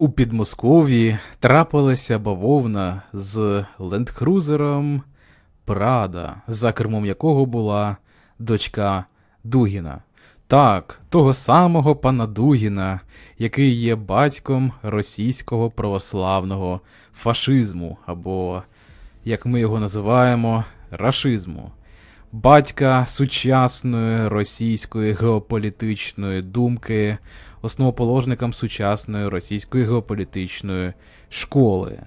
У Підмосков'ї трапилася бавовна з лендкрузером Прада, за кермом якого була дочка Дугіна. Так, того самого пана Дугіна, який є батьком російського православного фашизму, або, як ми його називаємо, рашизму. Батька сучасної російської геополітичної думки, основоположником сучасної російської геополітичної школи.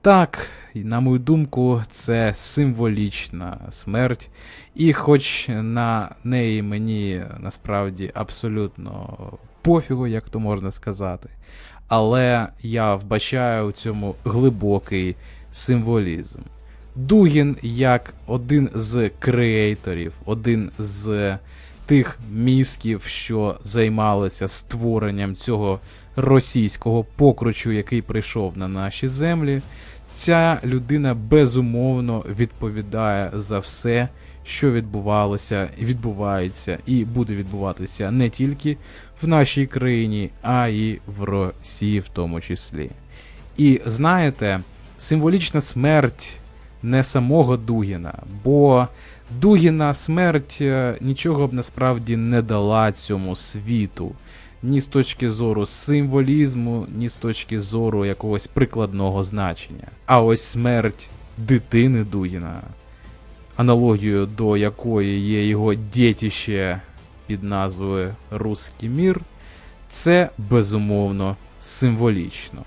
Так, на мою думку, це символічна смерть, і хоч на неї мені насправді абсолютно пофігу, як то можна сказати, але я вбачаю у цьому глибокий символізм. Дугін як один з креаторів, один з тих мізків, що займалися створенням цього російського покручу, який прийшов на наші землі. Ця людина безумовно відповідає за все, що відбувалося, відбувається і буде відбуватися не тільки в нашій країні, а й в Росії в тому числі. І знаєте, символічна смерть не самого Дугіна, бо Дугіна смерть е, нічого б насправді не дала цьому світу. Ні з точки зору символізму, ні з точки зору якогось прикладного значення. А ось смерть дитини Дугіна, аналогією до якої є його дітіще під назвою Русський мір, це безумовно символічно.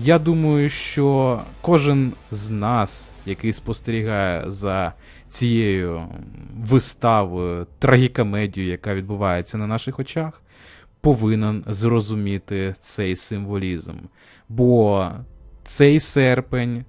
Я думаю, що кожен з нас, який спостерігає за цією виставою, трагікомедією, яка відбувається на наших очах, повинен зрозуміти цей символізм. Бо цей серпень,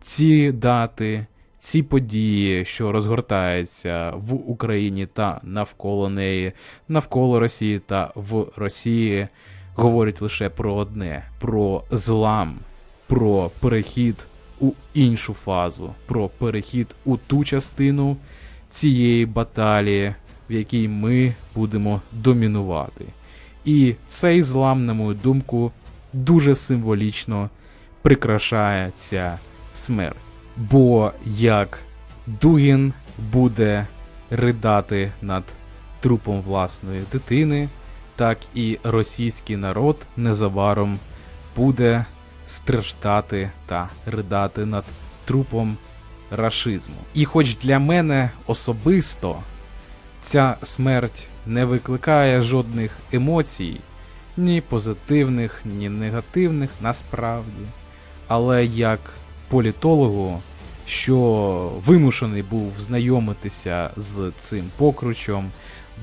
ці дати, ці події, що розгортаються в Україні та навколо неї, навколо Росії та в Росії, говорять лише про одне: про злам, про перехід у іншу фазу, про перехід у ту частину цієї баталії, в якій ми будемо домінувати. І цей злам, на мою думку, дуже символічно прикрашає ця смерть. Бо як Дугін буде ридати над трупом власної дитини, так і російський народ незабаром буде страждати та ридати над трупом рашизму. І хоч для мене особисто ця смерть не викликає жодних емоцій, ні позитивних, ні негативних насправді. Але як політологу, що вимушений був знайомитися з цим покручем,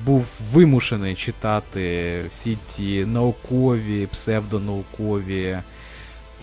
був вимушений читати всі ті наукові, псевдонаукові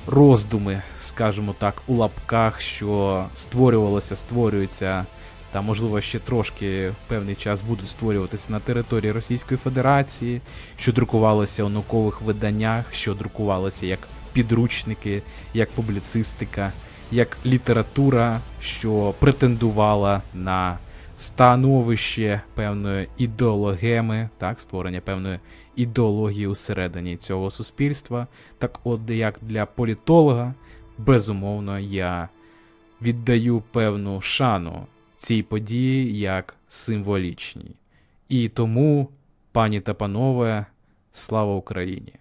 роздуми, скажімо так, у лапках, що створювалося, створюються, та можливо ще трошки певний час будуть створюватися на території Російської Федерації, що друкувалося у наукових виданнях, що друкувалося як підручники, як публіцистика, як література, що претендувала на становище певної ідеологеми, так, створення певної ідеології усередині цього суспільства. Так, от як для політолога, безумовно, я віддаю певну шану цій події як символічній. І тому, пані та панове, слава Україні!